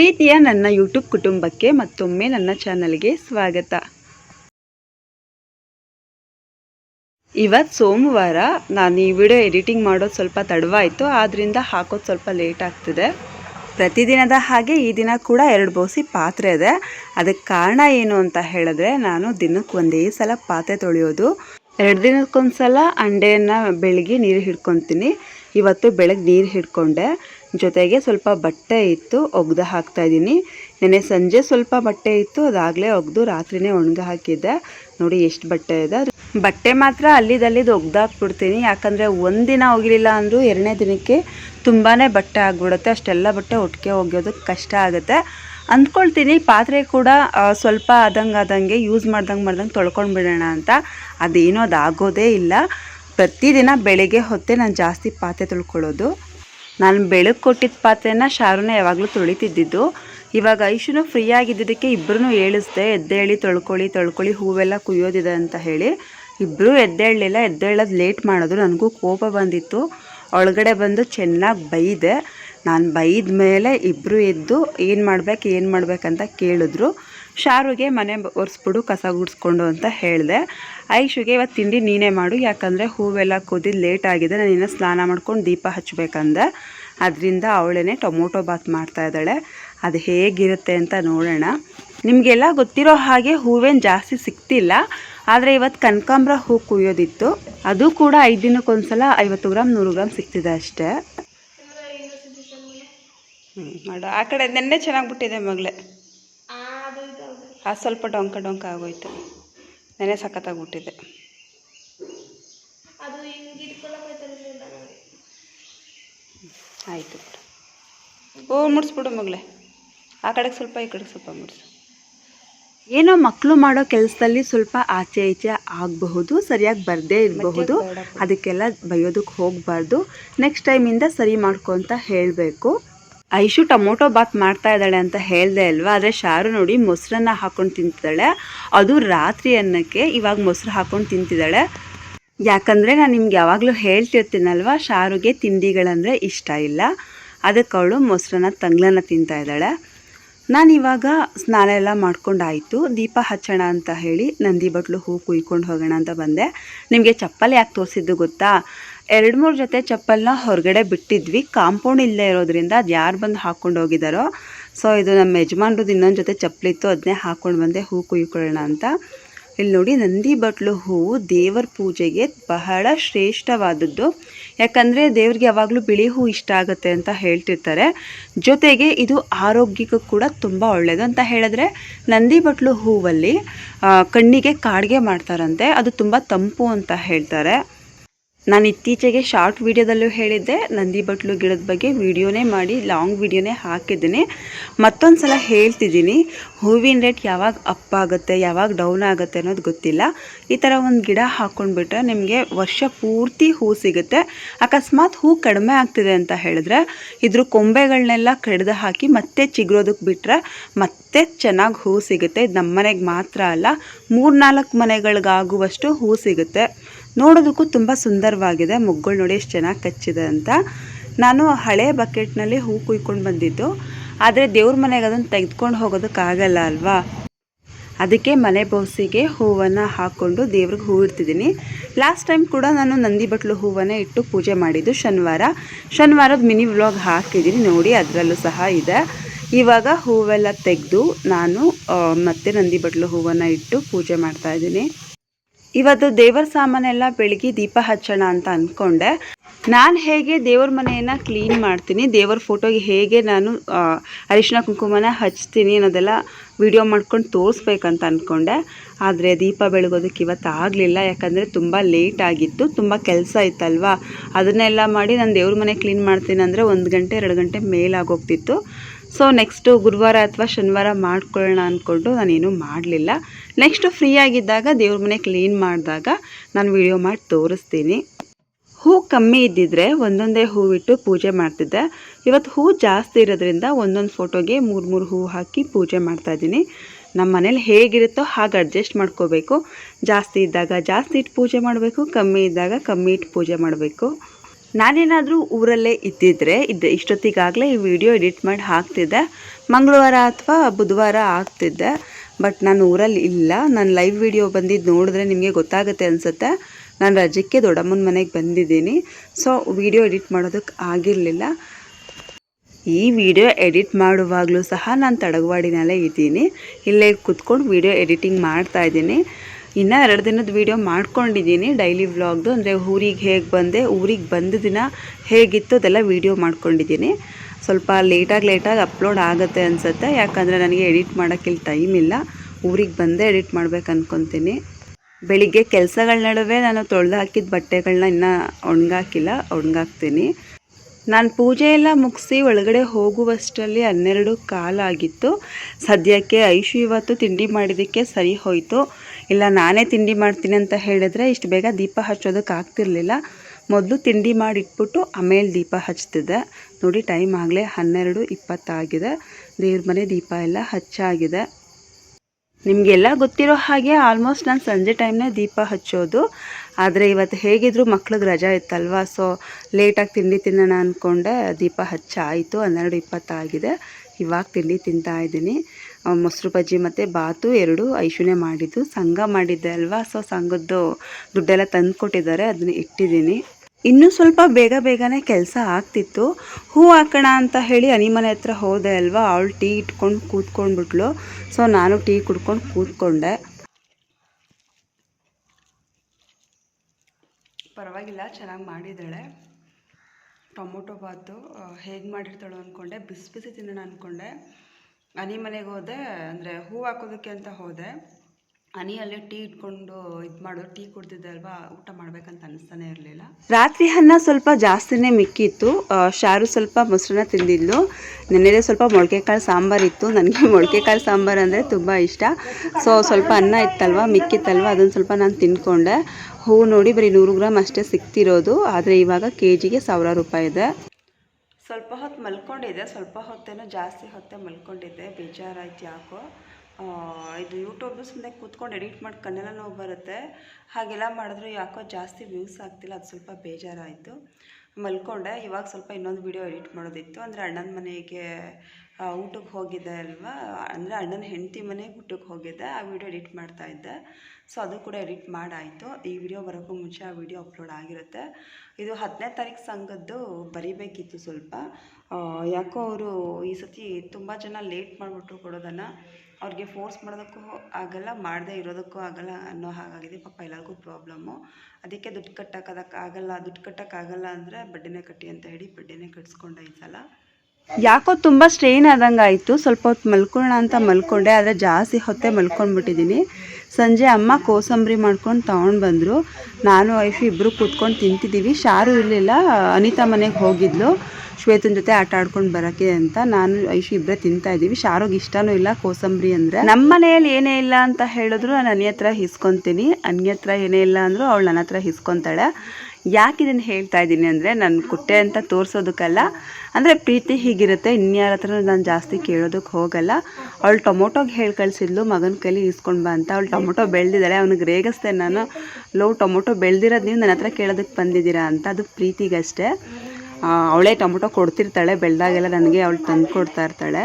ಪ್ರೀತಿಯ ನನ್ನ ಯೂಟ್ಯೂಬ್ ಕುಟುಂಬಕ್ಕೆ ಮತ್ತೊಮ್ಮೆ ನನ್ನ ಚಾನಲ್ಗೆ ಸ್ವಾಗತ. ಇವತ್ತು ಸೋಮವಾರ ನಾನು ಈ ವಿಡಿಯೋ ಎಡಿಟಿಂಗ್ ಮಾಡೋದು ಸ್ವಲ್ಪ ತಡವಾಯಿತು ಆದ್ದರಿಂದ ಹಾಕೋದು ಸ್ವಲ್ಪ ಲೇಟ್ ಆಗ್ತಿದೆ. ಪ್ರತಿದಿನದ ಹಾಗೆ ಈ ದಿನ ಕೂಡ ಎರಡು ಬೋಸಿ ಪಾತ್ರೆ ಇದೆ. ಅದಕ್ಕೆ ಕಾರಣ ಏನು ಅಂತ ಹೇಳಿದ್ರೆ, ನಾನು ದಿನಕ್ಕೆ ಒಂದೇ ಸಲ ಪಾತ್ರೆ ತೊಳೆಯೋದು. ಎರಡು ದಿನಕ್ಕೊಂದ್ಸಲ ಅಂಡೆಯನ್ನು ಬೆಳಗ್ಗೆ ನೀರು ಹಿಡ್ಕೊತೀನಿ. ಇವತ್ತು ಬೆಳಗ್ಗೆ ನೀರು ಹಿಡ್ಕೊಂಡೆ. ಜೊತೆಗೆ ಸ್ವಲ್ಪ ಬಟ್ಟೆ ಇತ್ತು, ಒಗ್ದು ಹಾಕ್ತಾ ಇದ್ದೀನಿ. ನೆನ್ನೆ ಸಂಜೆ ಸ್ವಲ್ಪ ಬಟ್ಟೆ ಇತ್ತು, ಅದಾಗಲೇ ಒಗ್ದು ರಾತ್ರಿನೇ ಒಣಗ ಹಾಕಿದ್ದೆ. ನೋಡಿ ಎಷ್ಟು ಬಟ್ಟೆ ಇದೆ. ಬಟ್ಟೆ ಮಾತ್ರ ಅಲ್ಲಿದಲ್ಲಿದ್ದು ಒಗ್ದಾಕ್ಬಿಡ್ತೀನಿ. ಯಾಕಂದರೆ ಒಂದಿನ ಹೋಗಿರಲಿಲ್ಲ ಅಂದರೂ ಎರಡನೇ ದಿನಕ್ಕೆ ತುಂಬಾ ಬಟ್ಟೆ ಆಗ್ಬಿಡುತ್ತೆ. ಅಷ್ಟೆಲ್ಲ ಬಟ್ಟೆ ಒಟ್ಟಿಗೆ ಒಗೆಯೋದಕ್ಕೆ ಕಷ್ಟ ಆಗುತ್ತೆ. ಅಂದ್ಕೊಳ್ತೀನಿ, ಪಾತ್ರೆ ಕೂಡ ಸ್ವಲ್ಪ ಆದಂಗೆ ಆದಂಗೆ ಯೂಸ್ ಮಾಡ್ದಂಗೆ ಮಾಡ್ದಂಗೆ ತೊಳ್ಕೊಂಡು ಬಿಡೋಣ ಅಂತ. ಅದೇನೋ ಅದಾಗೋದೇ ಇಲ್ಲ. ಪ್ರತಿದಿನ ಬೆಳಿಗ್ಗೆ ಹೊತ್ತೆ ನಾನು ಜಾಸ್ತಿ ಪಾತ್ರೆ ತೊಳ್ಕೊಳ್ಳೋದು. ನಾನು ಬೆಳಗ್ಗೆ ಕೊಟ್ಟಿದ್ದ ಪಾತ್ರೆನ ಶಾರುನ ಯಾವಾಗಲೂ ತೊಳಿತಿದ್ದಿದ್ದು. ಇವಾಗ ಐಶುನು ಫ್ರೀ ಆಗಿದ್ದಿದ್ದಕ್ಕೆ ಇಬ್ಬರೂ ಹೇಳಿಸ್ದೆ ಎದ್ದೇಳಿ ತೊಳ್ಕೊಳ್ಳಿ ತೊಳ್ಕೊಳ್ಳಿ, ಹೂವೆಲ್ಲ ಕುಯ್ಯೋದಿದೆ ಅಂತ ಹೇಳಿ ಇಬ್ಬರೂ ಎದ್ದೇಳಲಿಲ್ಲ ಎದ್ದೇಳೋದು ಲೇಟ್ ಮಾಡೋದು. ನನಗೂ ಕೋಪ ಬಂದಿತ್ತು. ಒಳಗಡೆ ಬಂದು ಚೆನ್ನಾಗಿ ಬೈದೆ. ನಾನು ಬೈದ ಮೇಲೆ ಇಬ್ಬರು ಎದ್ದು ಏನು ಮಾಡ್ಬೇಕು, ಏನು ಮಾಡ್ಬೇಕಂತ ಕೇಳಿದ್ರು. ಶಾರುಗೆ ಮನೆ ಒರೆಸ್ಬಿಡು ಕಸ ಗುಡಿಸ್ಕೊಂಡು ಅಂತ ಹೇಳಿದೆ. ಐಶುಗೆ ಇವತ್ತು ತಿಂಡಿ ನೀನೇ ಮಾಡು ಯಾಕಂದರೆ ಹೂವೆಲ್ಲ ಕುದಿ ಲೇಟ್ ಆಗಿದೆ ನಾನು ಇನ್ನೂ ಸ್ನಾನ ಮಾಡ್ಕೊಂಡು ದೀಪ ಹಚ್ಚಬೇಕಂದೆ ಅದರಿಂದ ಅವಳೇನೆ ಟೊಮೊಟೊ ಬಾತ್ ಮಾಡ್ತಾ ಇದ್ದಾಳೆ. ಅದು ಹೇಗಿರುತ್ತೆ ಅಂತ ನೋಡೋಣ. ನಿಮಗೆಲ್ಲ ಗೊತ್ತಿರೋ ಹಾಗೆ ಹೂವೇನು ಜಾಸ್ತಿ ಸಿಗ್ತಿಲ್ಲ ಆದರೆ ಇವತ್ತು ಕನಕಾಂಬ್ರ ಹೂ ಕುಯ್ಯೋದಿತ್ತು. ಅದು ಕೂಡ ಐದು ದಿನಕ್ಕೊಂದ್ಸಲ ಐವತ್ತು ಗ್ರಾಮ್ ನೂರು ಗ್ರಾಮ್ ಸಿಕ್ತಿದೆ ಅಷ್ಟೇ. ಹ್ಞೂ ಮಾಡು. ಆ ಕಡೆ ನೆನ್ನೆ ಚೆನ್ನಾಗಿ ಬಿಟ್ಟಿದೆ ಮಗಳೇ. ಅದು ಸ್ವಲ್ಪ ಡೊಂಕ ಡೊಂಕ ಆಗೋಯ್ತು. ನೆನೆ ಸಖತ್ತಾಗ್ಬಿಟ್ಟಿದೆ. ಆಯಿತು ಬಿಡು. ಓ ಮುಡಿಸ್ಬಿಡು ಮಗಳೇ. ಆ ಕಡೆಗೆ ಸ್ವಲ್ಪ ಈ ಕಡೆಗೆ ಸ್ವಲ್ಪ ಮುಡಿಸು. ಏನೋ ಮಕ್ಕಳು ಮಾಡೋ ಕೆಲಸದಲ್ಲಿ ಸ್ವಲ್ಪ ಆಚೆ ಈಚೆ ಆಗಬಹುದು ಸರಿಯಾಗಿ ಬರದೇ ಇರಬಹುದು ಅದಕ್ಕೆಲ್ಲ ಬೈಯೋದಕ್ಕೆ ಹೋಗಬಾರ್ದು. ನೆಕ್ಸ್ಟ್ ಟೈಮಿಂದ ಸರಿ ಮಾಡ್ಕೊ ಅಂತ ಹೇಳಬೇಕು. ಐಶು ಟೊಮೊಟೊ ಬಾತ್ ಮಾಡ್ತಾ ಇದ್ದಾಳೆ ಅಂತ ಹೇಳ್ದೆ ಅಲ್ವಾ? ಆದರೆ ಶಾರು ನೋಡಿ ಮೊಸರನ್ನ ಹಾಕೊಂಡು ತಿಂತಿದ್ದಾಳೆ. ಅದು ರಾತ್ರಿ ಅನ್ನಕ್ಕೆ ಇವಾಗ ಮೊಸರು ಹಾಕೊಂಡು ತಿಂತಿದ್ದಾಳೆ. ಯಾಕಂದರೆ ನಾನು ನಿಮ್ಗೆ ಯಾವಾಗಲೂ ಹೇಳ್ತಿರ್ತೀನಲ್ವ, ಶಾರುಗೆ ತಿಂಡಿಗಳಂದರೆ ಇಷ್ಟ ಇಲ್ಲ. ಅದಕ್ಕೆ ಅವಳು ಮೊಸರನ್ನ ತಂಗ್ಲನ್ನ ತಿಂತಾ ಇದ್ದಾಳೆ. ನಾನು ಇವಾಗ ಸ್ನಾನ ಎಲ್ಲ ಮಾಡ್ಕೊಂಡಾಯಿತು. ದೀಪ ಹಚ್ಚೋಣ ಅಂತ ಹೇಳಿ ನಂದಿ ಬಟ್ಲು ಹೂ ಕುಯ್ಕೊಂಡು ಹೋಗೋಣ ಅಂತ ಬಂದೆ. ನಿಮಗೆ ಚಪ್ಪಲಿ ಯಾಕೆ ತೋರಿಸಿದ್ದು ಗೊತ್ತಾ? ಎರಡು ಮೂರು ಜೊತೆ ಚಪ್ಪಲ್ನ ಹೊರಗಡೆ ಬಿಟ್ಟಿದ್ವಿ. ಕಾಂಪೌಂಡ್ ಇಲ್ಲದೆ ಇರೋದ್ರಿಂದ ಅದು ಯಾರು ಬಂದು ಹಾಕ್ಕೊಂಡು ಹೋಗಿದ್ದಾರೋ ಸೊ ಇದು ನಮ್ಮ ಯಜಮಾನ್ರದ್ದು ಇನ್ನೊಂದು ಜೊತೆ ಚಪ್ಪಲಿತ್ತು ಅದನ್ನೇ ಹಾಕ್ಕೊಂಡು ಬಂದೆ ಹೂ ಕುಯ್ಕೊಳ್ಳೋಣ ಅಂತ. ಇಲ್ಲಿ ನೋಡಿ ನಂದಿ ಬಟ್ಲು ಹೂವು ದೇವರ ಪೂಜೆಗೆ ಬಹಳ ಶ್ರೇಷ್ಠವಾದದ್ದು. ಯಾಕಂದರೆ ದೇವ್ರಿಗೆ ಯಾವಾಗಲೂ ಬಿಳಿ ಹೂ ಇಷ್ಟ ಆಗುತ್ತೆ ಅಂತ ಹೇಳ್ತಿರ್ತಾರೆ. ಜೊತೆಗೆ ಇದು ಆರೋಗ್ಯಕ್ಕೂ ಕೂಡ ತುಂಬ ಒಳ್ಳೆಯದು ಅಂತ ಹೇಳಿದ್ರೆ, ನಂದಿ ಬಟ್ಲು ಹೂವಲ್ಲಿ ಕಣ್ಣಿಗೆ ಕಾಡಿಗೆ ಮಾಡ್ತಾರಂತೆ. ಅದು ತುಂಬ ತಂಪು ಅಂತ ಹೇಳ್ತಾರೆ. ನಾನು ಇತ್ತೀಚೆಗೆ ಶಾರ್ಟ್ ವಿಡಿಯೋದಲ್ಲೂ ಹೇಳಿದ್ದೆ, ನಂದಿ ಬಟ್ಲು ಗಿಡದ ಬಗ್ಗೆ ವಿಡಿಯೋನೇ ಮಾಡಿ, ಲಾಂಗ್ ವಿಡಿಯೋನೇ ಹಾಕಿದ್ದೀನಿ. ಮತ್ತೊಂದು ಸಲ ಹೇಳ್ತಿದ್ದೀನಿ, ಹೂವಿನ ರೇಟ್ ಯಾವಾಗ ಅಪ್ ಆಗುತ್ತೆ, ಯಾವಾಗ ಡೌನ್ ಆಗುತ್ತೆ ಅನ್ನೋದು ಗೊತ್ತಿಲ್ಲ. ಈ ಥರ ಒಂದು ಗಿಡ ಹಾಕ್ಕೊಂಡ್ಬಿಟ್ರೆ ನಿಮಗೆ ವರ್ಷ ಪೂರ್ತಿ ಹೂ ಸಿಗುತ್ತೆ. ಅಕಸ್ಮಾತ್ ಹೂ ಕಡಿಮೆ ಆಗ್ತಿದೆ ಅಂತ ಹೇಳಿದ್ರೆ, ಇದ್ರ ಕೊಂಬೆಗಳನ್ನೆಲ್ಲ ಕಡ್ದು ಹಾಕಿ ಮತ್ತೆ ಚಿಗುರೋದಕ್ಕೆ ಬಿಟ್ಟರೆ ಮತ್ತೆ ಚೆನ್ನಾಗಿ ಹೂ ಸಿಗುತ್ತೆ. ಇದು ನಮ್ಮ ಮನೆಗೆ ಮಾತ್ರ ಅಲ್ಲ, ಮೂರ್ನಾಲ್ಕು ಮನೆಗಳಿಗಾಗುವಷ್ಟು ಹೂ ಸಿಗುತ್ತೆ. ನೋಡೋದಕ್ಕೂ ತುಂಬ ಸುಂದರವಾಗಿದೆ. ಮುಗ್ಗಳು ನೋಡಿ ಎಷ್ಟು ಚೆನ್ನಾಗಿ ಕಚ್ಚಿದೆ ಅಂತ. ನಾನು ಹಳೆ ಬಕೆಟ್ನಲ್ಲಿ ಹೂ ಕುಯ್ಕೊಂಡು ಬಂದಿದ್ದು. ಆದರೆ ದೇವ್ರ ಮನೆಗೆ ಅದನ್ನು ತೆಗೆದುಕೊಂಡು ಹೋಗೋದಕ್ಕಾಗಲ್ಲ ಅಲ್ವಾ? ಅದಕ್ಕೆ ಮನೆ ಬೋಸಿಗೆ ಹೂವನ್ನು ಹಾಕ್ಕೊಂಡು ದೇವ್ರಿಗೆ ಹೂ ಇಡ್ತಿದ್ದೀನಿ. ಲಾಸ್ಟ್ ಟೈಮ್ ಕೂಡ ನಾನು ನಂದಿ ಬಟ್ಲು ಹೂವನ್ನು ಇಟ್ಟು ಪೂಜೆ ಮಾಡಿದ್ದು ಶನಿವಾರ. ಶನಿವಾರದ ಮಿನಿ ವ್ಲಾಗ್ ಹಾಕಿದ್ದೀನಿ ನೋಡಿ ಅದರಲ್ಲೂ ಸಹ ಇದೆ. ಇವಾಗ ಹೂವೆಲ್ಲ ತೆಗೆದು ನಾನು ಮತ್ತೆ ನಂದಿ ಬಟ್ಲು ಹೂವನ್ನು ಇಟ್ಟು ಪೂಜೆ ಮಾಡ್ತಾ ಇದ್ದೀನಿ. ಇವತ್ತು ದೇವರ ಸಾಮಾನೆಲ್ಲ ಬೆಳಗ್ಗೆ ದೀಪ ಹಚ್ಚೋಣ ಅಂತ ಅಂದ್ಕೊಂಡೆ ನಾನು ಹೇಗೆ ದೇವ್ರ ಮನೆಯನ್ನು ಕ್ಲೀನ್ ಮಾಡ್ತೀನಿ, ದೇವರ ಫೋಟೋಗೆ ಹೇಗೆ ನಾನು ಅರಿಶಿನ ಕುಂಕುಮನ ಹಚ್ತೀನಿ ಅನ್ನೋದೆಲ್ಲ ವಿಡಿಯೋ ಮಾಡ್ಕೊಂಡು ತೋರಿಸ್ಬೇಕಂತ ಅಂದ್ಕೊಂಡೆ ಆದರೆ ದೀಪ ಬೆಳಗೋದಕ್ಕೆ ಇವತ್ತು ಆಗಲಿಲ್ಲ, ಯಾಕಂದರೆ ತುಂಬ ಲೇಟ್ ಆಗಿತ್ತು, ತುಂಬ ಕೆಲಸ ಇತ್ತಲ್ವಾ? ಅದನ್ನೆಲ್ಲ ಮಾಡಿ ನಾನು ದೇವ್ರ ಮನೆ ಕ್ಲೀನ್ ಮಾಡ್ತೀನಿ ಅಂದರೆ ಒಂದು ಗಂಟೆ, ಎರಡು ಗಂಟೆ ಮೇಲಾಗೋಗ್ತಿತ್ತು ಸೊ ನೆಕ್ಸ್ಟು ಗುರುವಾರ ಅಥವಾ ಶನಿವಾರ ಮಾಡ್ಕೊಳ್ಳೋಣ ಅಂದ್ಕೊಂಡು ನಾನೇನು ಮಾಡಲಿಲ್ಲ. ನೆಕ್ಸ್ಟು ಫ್ರೀ ಆಗಿದ್ದಾಗ ದೇವ್ರ ಮನೆ ಕ್ಲೀನ್ ಮಾಡಿದಾಗ ನಾನು ವಿಡಿಯೋ ಮಾಡಿ ತೋರಿಸ್ತೀನಿ. ಹೂ ಕಮ್ಮಿ ಇದ್ದಿದ್ರೆ ಒಂದೊಂದೇ ಹೂವಿಟ್ಟು ಪೂಜೆ ಮಾಡ್ತಿದ್ದೆ. ಇವತ್ತು ಹೂ ಜಾಸ್ತಿ ಇರೋದ್ರಿಂದ ಒಂದೊಂದು ಫೋಟೋಗೆ ಮೂರು ಮೂರು ಹೂ ಹಾಕಿ ಪೂಜೆ ಮಾಡ್ತಾ ಇದ್ದೀನಿ. ನಮ್ಮ ಮನೇಲಿ ಹೇಗಿರುತ್ತೋ ಹಾಗೆ ಅಡ್ಜಸ್ಟ್ ಮಾಡ್ಕೋಬೇಕು. ಜಾಸ್ತಿ ಇದ್ದಾಗ ಜಾಸ್ತಿ ಇಟ್ಟು ಪೂಜೆ ಮಾಡಬೇಕು, ಕಮ್ಮಿ ಇದ್ದಾಗ ಕಮ್ಮಿ ಇಟ್ಟು ಪೂಜೆ ಮಾಡಬೇಕು. ನಾನೇನಾದರೂ ಊರಲ್ಲೇ ಇದ್ದಿದ್ರೆ ಇದ್ದ ಇಷ್ಟೊತ್ತಿಗಾಗಲೇ ಈ ವಿಡಿಯೋ ಎಡಿಟ್ ಮಾಡಿ ಹಾಕ್ತಿದ್ದೆ. ಮಂಗಳವಾರ ಅಥವಾ ಬುಧವಾರ ಆಗ್ತಿದ್ದೆ. ಬಟ್ ನಾನು ಊರಲ್ಲಿ ಇಲ್ಲ. ನಾನು ಲೈವ್ ವಿಡಿಯೋ ಬಂದಿದ್ದು ನೋಡಿದ್ರೆ ನಿಮಗೆ ಗೊತ್ತಾಗುತ್ತೆ ಅನಿಸುತ್ತೆ. ನಾನು ರಜಕ್ಕೆ ದೊಡ್ಡಮ್ಮನ ಮನೆಗೆ ಬಂದಿದ್ದೀನಿ. ಸೊ, ವಿಡಿಯೋ ಎಡಿಟ್ ಮಾಡೋದಕ್ಕೆ ಆಗಿರಲಿಲ್ಲ. ಈ ವಿಡಿಯೋ ಎಡಿಟ್ ಮಾಡುವಾಗಲೂ ಸಹ ನಾನು ತಡಗವಾಡಿನಲ್ಲೇ ಇದ್ದೀನಿ. ಇಲ್ಲೇ ಕುತ್ಕೊಂಡು ವಿಡಿಯೋ ಎಡಿಟಿಂಗ್ ಮಾಡ್ತಾ ಇದ್ದೀನಿ. ಇನ್ನು ಎರಡು ದಿನದ ವೀಡಿಯೋ ಮಾಡ್ಕೊಂಡಿದ್ದೀನಿ. ಡೈಲಿ ವ್ಲಾಗ್ದು ಅಂದರೆ ಊರಿಗೆ ಹೇಗೆ ಬಂದೆ, ಊರಿಗೆ ಬಂದ ದಿನ ಹೇಗಿತ್ತು ಅದೆಲ್ಲ ವೀಡಿಯೋ ಮಾಡ್ಕೊಂಡಿದ್ದೀನಿ. ಸ್ವಲ್ಪ ಲೇಟಾಗಿ ಲೇಟಾಗಿ ಅಪ್ಲೋಡ್ ಆಗುತ್ತೆ ಅನಿಸುತ್ತೆ. ಯಾಕಂದರೆ ನನಗೆ ಎಡಿಟ್ ಮಾಡೋಕ್ಕಿಲ್ಲ ಟೈಮ್ ಇಲ್ಲ. ಊರಿಗೆ ಬಂದೇ ಎಡಿಟ್ ಮಾಡ್ಬೇಕು ಅಂದ್ಕೊತೀನಿ ಬೆಳಿಗ್ಗೆ ಕೆಲಸಗಳ ನಡುವೆ ನಾನು ತೊಳೆದು ಹಾಕಿದ ಬಟ್ಟೆಗಳನ್ನ ಇನ್ನೂ ಒಣಗಾಕಿಲ್ಲ, ಒಣಗಾಕ್ತೀನಿ. ನಾನು ಪೂಜೆ ಎಲ್ಲ ಮುಗಿಸಿ ಒಳಗಡೆ ಹೋಗುವಷ್ಟರಲ್ಲಿ ಹನ್ನೆರಡು ಕಾಲಾಗಿತ್ತು ಸದ್ಯಕ್ಕೆ ಐಶು ಇವತ್ತು ತಿಂಡಿ ಮಾಡಿದ್ದಕ್ಕೆ ಸರಿ ಹೋಯಿತು. ಇಲ್ಲ, ನಾನೇ ತಿಂಡಿ ಮಾಡ್ತೀನಿ ಅಂತ ಹೇಳಿದ್ರೆ ಇಷ್ಟು ಬೇಗ ದೀಪ ಹಚ್ಚೋದಕ್ಕೆ ಆಗ್ತಿರ್ಲಿಲ್ಲ. ಮೊದಲು ತಿಂಡಿ ಮಾಡಿಟ್ಬಿಟ್ಟು ಆಮೇಲೆ ದೀಪ ಹಚ್ತಿದ್ದೆ. ನೋಡಿ, ಟೈಮ್ ಆಗಲೇ ಹನ್ನೆರಡು ಇಪ್ಪತ್ತಾಗಿದೆ. ದೇವ್ರ ಮನೆ ದೀಪ ಎಲ್ಲ ಹಚ್ಚಾಗಿದೆ. ನಿಮಗೆಲ್ಲ ಗೊತ್ತಿರೋ ಹಾಗೆ ಆಲ್ಮೋಸ್ಟ್ ನಾನು ಸಂಜೆ ಟೈಮ್ನೇ ದೀಪ ಹಚ್ಚೋದು. ಆದರೆ ಇವತ್ತು ಹೇಗಿದ್ರು ಮಕ್ಳಿಗೆ ರಜಾ ಇತ್ತಲ್ವ? ಸೊ ಲೇಟಾಗಿ ತಿಂಡಿ ತಿನ್ನೋಣ ಅಂದ್ಕೊಂಡೆ ದೀಪ ಹಚ್ಚಾಯಿತು, ಹನ್ನೆರಡು ಇಪ್ಪತ್ತಾಗಿದೆ ಇವಾಗ ತಿಂಡಿ ತಿಂತಾ ಇದ್ದೀನಿ. ಮೊಸರು ಬಜ್ಜಿ ಮತ್ತು ಬಾತು ಎರಡು ಐಶುನೇ ಮಾಡಿದ್ದು. ಸಂಘ ಮಾಡಿದ್ದೆ ಅಲ್ವಾ? ಸೊ ಸಂಘದ್ದು ದುಡ್ಡೆಲ್ಲ ತಂದು ಕೊಟ್ಟಿದ್ದಾರೆ ಅದನ್ನ ಇಟ್ಟಿದ್ದೀನಿ. ಇನ್ನೂ ಸ್ವಲ್ಪ ಬೇಗ ಬೇಗನೆ ಕೆಲಸ ಆಗ್ತಿತ್ತು. ಹೂ ಹಾಕೋಣ ಅಂತ ಹೇಳಿ ಅನಿ ಮನೆ ಹತ್ರ ಹೋದೆ ಅಲ್ವಾ? ಅವಳು ಟೀ ಇಟ್ಕೊಂಡು ಕೂತ್ಕೊಂಡ್ಬಿಟ್ಲು ಸೊ ನಾನು ಟೀ ಕುಡ್ಕೊಂಡು ಕೂತ್ಕೊಂಡೆ. ಪರವಾಗಿಲ್ಲ, ಚೆನ್ನಾಗಿ ಮಾಡಿದ್ದಾಳೆ. ಟೊಮೊಟೊ ಬಾತು ಹೇಗೆ ಮಾಡಿರ್ತಾಳು ಅಂದ್ಕೊಂಡೆ ಬಿಸಿ ಬಿಸಿ ತಿನ್ನೋಣ ಅಂದ್ಕೊಂಡೆ ಅನಿ ಮನೆಗೆ ಹೋದೆ, ಅಂದರೆ ಹೂ ಹಾಕೋದಕ್ಕೆ ಅಂತ ಹೋದೆ. ಅನಿ ಅಲ್ಲೇ ಟೀ ಇಟ್ಕೊಂಡು ಇದು ಮಾಡೋ ಟೀ ಕುಡ್ದಿದ್ದಲ್ವಾ ಊಟ ಮಾಡ್ಬೇಕಂತ ಅನಿಸ್ತಾನೆ ಇರಲಿಲ್ಲ. ರಾತ್ರಿ ಅನ್ನ ಸ್ವಲ್ಪ ಜಾಸ್ತಿನೇ ಮಿಕ್ಕಿತ್ತು. ಶಾರು ಸ್ವಲ್ಪ ಮೊಸರನ್ನ ತಿಂದಿದ್ಲು. ನೆನ್ನೆದೇ ಸ್ವಲ್ಪ ಮೊಳಕೆ ಕಾಳು ಸಾಂಬಾರು ಇತ್ತು. ನನಗೆ ಮೊಳಕೆ ಕಾಳು ಸಾಂಬಾರು ಅಂದರೆ ತುಂಬ ಇಷ್ಟ. ಸೊ ಸ್ವಲ್ಪ ಅನ್ನ ಇತ್ತಲ್ವ ಮಿಕ್ಕಿತ್ತಲ್ವ ಅದನ್ನು ಸ್ವಲ್ಪ ನಾನು ತಿನ್ಕೊಂಡೆ. ಹೂವು ನೋಡಿ ಬರೀ ನೂರು ಗ್ರಾಮ್ ಅಷ್ಟೇ ಸಿಗ್ತಿರೋದು ಆದರೆ ಇವಾಗ ಕೆ ಜಿಗೆ ಸಾವಿರ ರೂಪಾಯಿ ಇದೆ. ಸ್ವಲ್ಪ ಹೊತ್ತು ಮಲ್ಕೊಂಡಿದ್ದೆ. ಸ್ವಲ್ಪ ಹೊತ್ತೇನೋ ಜಾಸ್ತಿ ಹೊತ್ತೇ ಮಲ್ಕೊಂಡಿದ್ದೆ. ಬೇಜಾರಾಯ್ತು ಯಾಕೋ. ಇದು ಯೂಟ್ಯೂಬ್ ಸುಮ್ಮನೆ ಕೂತ್ಕೊಂಡು ಎಡಿಟ್ ಮಾಡಿ ಕಣ್ಣೆಲ್ಲ ನೋವು ಬರುತ್ತೆ. ಹಾಗೆಲ್ಲ ಮಾಡಿದ್ರು ಯಾಕೋ ಜಾಸ್ತಿ ವ್ಯೂಸ್ ಆಗ್ತಿಲ್ಲ, ಅದು ಸ್ವಲ್ಪ ಬೇಜಾರಾಯಿತು. ಮಲ್ಕೊಂಡೆ. ಇವಾಗ ಸ್ವಲ್ಪ ಇನ್ನೊಂದು ವಿಡಿಯೋ ಎಡಿಟ್ ಮಾಡೋದಿತ್ತು. ಅಂದರೆ ಅಣ್ಣನ ಮನೆಗೆ ಊಟಕ್ಕೆ ಹೋಗಿದ್ದೆ ಅಲ್ವಾ? ಅಂದರೆ ಅಣ್ಣನ ಹೆಂಡತಿ ಮನೆಗೆ ಊಟಕ್ಕೆ ಹೋಗಿದ್ದೆ. ಆ ವಿಡಿಯೋ ಎಡಿಟ್ ಮಾಡ್ತಾ ಇದ್ದೆ. ಸೊ ಅದು ಕೂಡ ಎಡಿಟ್ ಮಾಡಾಯಿತು. ಈ ವಿಡಿಯೋ ಬರೋಕ್ಕೂ ಮುಂಚೆ ಆ ವಿಡಿಯೋ ಅಪ್ಲೋಡ್ ಆಗಿರುತ್ತೆ. ಇದು ಹತ್ತನೇ ತಾರೀಕು ಸಂಘದ್ದು ಬರಿಬೇಕಿತ್ತು ಸ್ವಲ್ಪ. ಯಾಕೋ ಅವರು ಈ ಸತಿ ತುಂಬ ಜನ ಲೇಟ್ ಮಾಡಿಬಿಟ್ರು ಕೊಡೋದನ್ನು. ಅವ್ರಿಗೆ ಫೋರ್ಸ್ ಮಾಡೋದಕ್ಕೂ ಆಗಲ್ಲ, ಮಾಡದೇ ಇರೋದಕ್ಕೂ ಆಗಲ್ಲ ಅನ್ನೋ ಹಾಗಾಗಿದೆ ಪಾಪ ಎಲ್ಲರಿಗೂ ಪ್ರಾಬ್ಲಮ್ಮು ಅದಕ್ಕೆ ದುಡ್ಡು ಕಟ್ಟೋಕ್ಕಾಗಕ್ಕೆ ಆಗಲ್ಲ, ದುಡ್ಡು ಕಟ್ಟೋಕ್ಕಾಗಲ್ಲ ಅಂದರೆ ಬಡ್ಡಿನೇ ಕಟ್ಟಿ ಅಂತ ಹೇಳಿ ಬಡ್ಡಿನೇ ಕಟ್ಸ್ಕೊಂಡೆ ಈ ಸಲ. ಯಾಕೋ ತುಂಬ ಸ್ಟ್ರೈನ್ ಆದಂಗೆ ಆಯಿತು. ಸ್ವಲ್ಪ ಹೊತ್ತು ಮಲ್ಕೊಳ್ಳೋಣ ಅಂತ ಮಲ್ಕೊಂಡೆ, ಆದರೆ ಜಾಸ್ತಿ ಹೊತ್ತೆ ಮಲ್ಕೊಂಡ್ಬಿಟ್ಟಿದ್ದೀನಿ. ಸಂಜೆ ಅಮ್ಮ ಕೋಸಂಬರಿ ಮಾಡ್ಕೊಂಡು ತೊಗೊಂಡು ಬಂದರು. ನಾನು ವೈಫ್ ಇಬ್ಬರು ಕೂತ್ಕೊಂಡು ತಿಂತಿದ್ದೀವಿ ಶಾರು ಇರಲಿಲ್ಲ, ಅನಿತಾ ಮನೆಗೆ ಹೋಗಿದ್ಲು. ಶ್ವೇತನ ಜೊತೆ ಆಟ ಆಡ್ಕೊಂಡು ಬರೋಕ್ಕೆ ಅಂತ ನಾನು, ಐಶು ಇಬ್ಬರೇ ತಿಂತಾ ಇದ್ದೀವಿ ಶಾರೋಗ್ ಇಷ್ಟನೂ ಇಲ್ಲ, ಕೋಸಂಬರಿ ಅಂದರೆ. ನಮ್ಮ ಮನೆಯಲ್ಲಿ ಏನೇ ಇಲ್ಲ ಅಂತ ಹೇಳಿದ್ರು ನಾನು ಅನಿ ಹತ್ರ ಹಿಸ್ಕೊತೀನಿ. ಅನಿ ಹತ್ರ ಏನೇ ಇಲ್ಲ ಅಂದರೂ ಅವಳು ನನ್ನ ಹತ್ರ ಹಿಸ್ಕೊತಾಳೆ. ಯಾಕೆ ಇದನ್ನು ಹೇಳ್ತಾ ಇದ್ದೀನಿ ಅಂದರೆ, ನಾನು ಕುಟ್ಟೆ ಅಂತ ತೋರಿಸೋದಕ್ಕಲ್ಲ. ಅಂದರೆ ಪ್ರೀತಿ ಹೀಗಿರುತ್ತೆ, ಇನ್ಯಾರ ಹತ್ರ ನಾನು ಜಾಸ್ತಿ ಕೇಳೋದಕ್ಕೆ ಹೋಗಲ್ಲ. ಅವಳು ಟೊಮೊಟೊಗೆ ಹೇಳಿ ಕಳಿಸಿದ್ಲು, ಮಗನ ಕೈಲಿ ಇಸ್ಕೊಂಡು ಬಾ ಅಂತ. ಅವಳು ಟೊಮೊಟೊ ಬೆಳೆದಿದ್ದಾಳೆ, ಅವ್ನಿಗೆ ರೇಗಿಸ್ದೆ ನಾನು. ಲೋ, ಟೊಮೊಟೊ ಬೆಳೆದಿರೋದು ನೀವು ನನ್ನ ಹತ್ರ ಕೇಳೋದಕ್ಕೆ ಬಂದಿದ್ದೀರಾ ಅಂತ, ಅದು ಪ್ರೀತಿಗಷ್ಟೇ. ಅವಳೇ ಟೊಮೊಟೊ ಕೊಡ್ತಿರ್ತಾಳೆ, ಬೆಳೆದಾಗೆಲ್ಲ ನನಗೆ ಅವಳು ತಂದು ಕೊಡ್ತಾ ಇರ್ತಾಳೆ.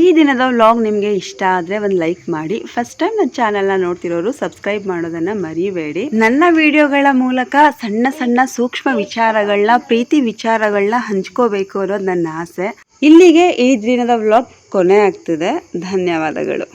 ಈ ದಿನದ ವ್ಲಾಗ್ ನಿಮಗೆ ಇಷ್ಟ ಆದರೆ ಒಂದು ಲೈಕ್ ಮಾಡಿ. ಫಸ್ಟ್ ಟೈಮ್ ನನ್ನ ಚಾನಲ್ನ ನೋಡ್ತಿರೋರು ಸಬ್ಸ್ಕ್ರೈಬ್ ಮಾಡೋದನ್ನು ಮರಿಬೇಡಿ. ನನ್ನ ವಿಡಿಯೋಗಳ ಮೂಲಕ ಸಣ್ಣ ಸಣ್ಣ ಸೂಕ್ಷ್ಮ ವಿಚಾರಗಳನ್ನ ಪ್ರೀತಿ ವಿಚಾರಗಳನ್ನ ಹಂಚ್ಕೋಬೇಕು ಅನ್ನೋದು ನನ್ನ ಆಸೆ. ಇಲ್ಲಿಗೆ ಈ ದಿನದ ವ್ಲಾಗ್ ಕೊನೆ ಆಗ್ತಿದೆ. ಧನ್ಯವಾದಗಳು.